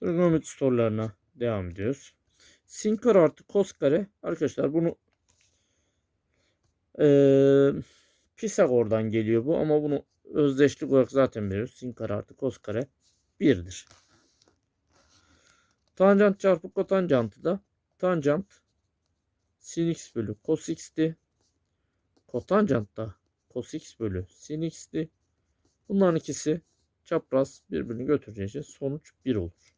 Trigonometri sorularına devam ediyoruz. Sin kare artı kos kare. Arkadaşlar bunu eee Pisagor'dan geliyor bu ama bunu özdeşlik olarak zaten veriyoruz. Sin kare artı kos kare 1'dir. Tanjant çarpı kotanjantı da tanjant sin x bölü cos x'ti. Kotanjant da cos x bölü sin x'ti. Bunların ikisi çapraz birbirini götüreceği için sonuç 1 olur.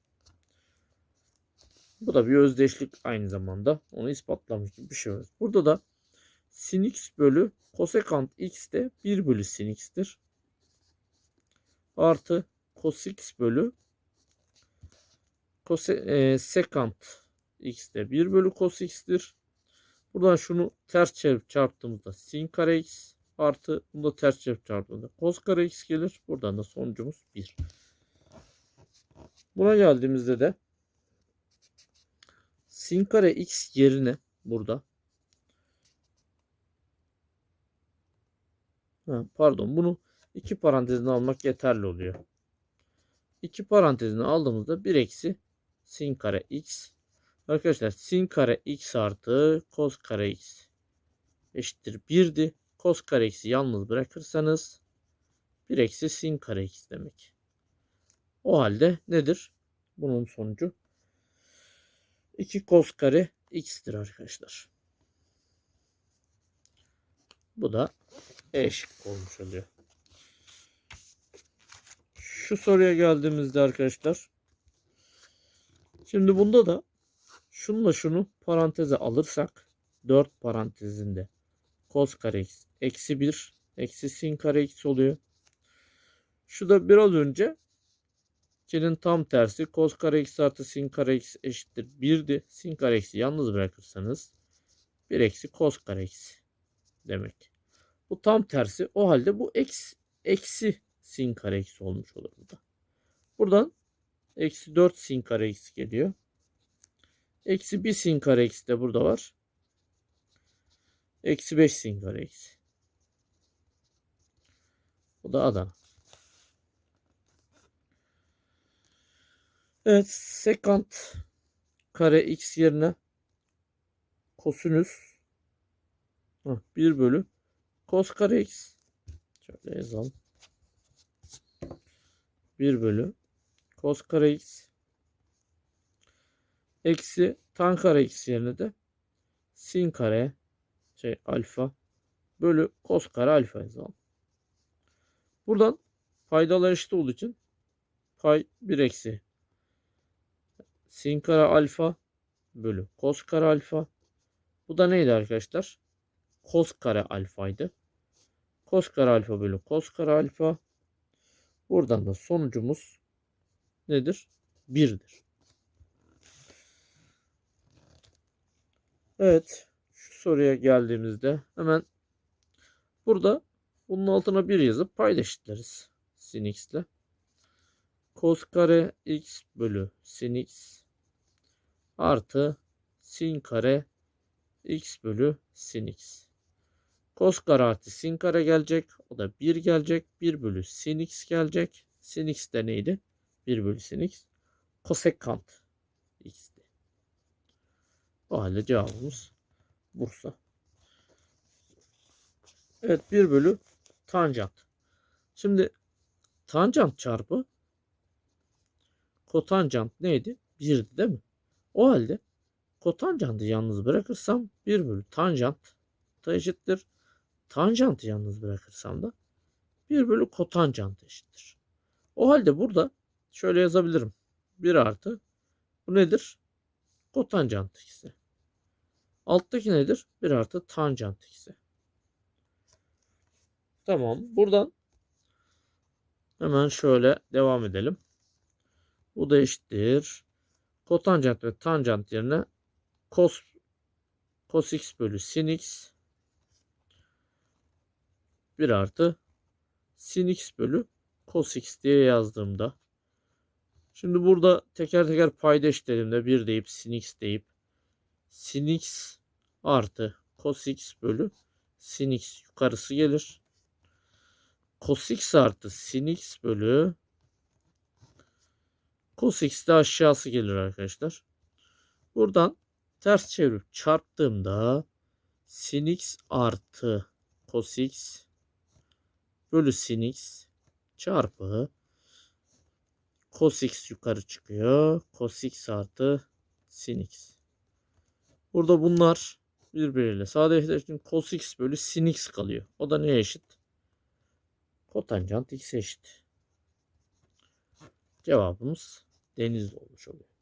Bu da bir özdeşlik aynı zamanda. Onu ispatlamış gibi bir şey var. Burada da sin x bölü kosekant x de 1 bölü sin x'tir. Artı cos x bölü kose, e, sekant x de 1 bölü cos x'tir. Buradan şunu ters çevirip çarptığımızda sin kare x artı bunu da ters çevirip çarptığımızda cos kare x gelir. Buradan da sonucumuz 1. Buna geldiğimizde de sin kare x yerine burada ha, pardon bunu iki parantezine almak yeterli oluyor. İki parantezine aldığımızda 1 eksi sin kare x Arkadaşlar sin kare x artı cos kare x eşittir 1'di. Cos kare x'i yalnız bırakırsanız 1 eksi sin kare x demek. O halde nedir? Bunun sonucu 2 cos kare x'tir arkadaşlar. Bu da E şıkkı olmuş oluyor. Şu soruya geldiğimizde arkadaşlar şimdi bunda da şununla şunu paranteze alırsak 4 parantezinde cos kare x eksi 1 eksi sin kare x oluyor. Şu da biraz önce C'nin tam tersi cos kare x artı sin kare x eşittir 1'di. Sin kare x'i yalnız bırakırsanız 1 eksi cos kare x demek. Bu tam tersi. O halde bu eksi, eksi sin kare x olmuş olur burada. Buradan eksi 4 sin kare x geliyor. Eksi 1 sin kare x de burada var. Eksi 5 sin kare x. Bu da Adana. Evet. Sekant kare x yerine kosinüs 1 bölü cos kare x. Şöyle yazalım. 1 bölü cos kare x eksi tan kare x yerine de sin kare şey alfa bölü cos kare alfa yazalım. Buradan paydalar eşit olduğu için pay 1 eksi sin kare alfa bölü cos kare alfa. Bu da neydi arkadaşlar? Cos kare alfaydı. Cos kare alfa bölü cos kare alfa. Buradan da sonucumuz nedir? 1'dir. Evet. Şu soruya geldiğimizde hemen burada bunun altına 1 yazıp payda eşitleriz. Sin x ile. Cos kare x bölü sin x artı sin kare x bölü sin x. Cos kare artı sin kare gelecek. O da 1 gelecek. 1 bölü sin x gelecek. Sin x de neydi? 1 bölü sin x. Kosekant x'ti. O halde cevabımız Bursa. Evet 1 bölü tanjant. Şimdi tanjant çarpı kotanjant neydi? 1'di değil mi? O halde kotanjantı yalnız bırakırsam 1 bölü tanjant da eşittir. Tanjantı yalnız bırakırsam da 1 bölü kotanjant eşittir. O halde burada şöyle yazabilirim. 1 artı bu nedir? Kotanjant x'i. Alttaki nedir? 1 artı tanjant x'i. Tamam. Buradan hemen şöyle devam edelim. Bu da eşittir. Kotanjant ve tanjant yerine cos cos x bölü sin x 1 artı sin x bölü cos x diye yazdığımda şimdi burada teker teker payda eşitlediğimde 1 deyip sin x deyip sin x artı cos x bölü sin x yukarısı gelir. Cos x artı sin x bölü Cos x de aşağısı gelir arkadaşlar. Buradan ters çevirip çarptığımda sin x artı cos x bölü sin x çarpı cos x yukarı çıkıyor. Cos x artı sin x. Burada bunlar birbiriyle sadeleştiği cos x bölü sin x kalıyor. O da neye eşit? Kotanjant x'e eşit. Cevabımız denizli olmuş oluyor.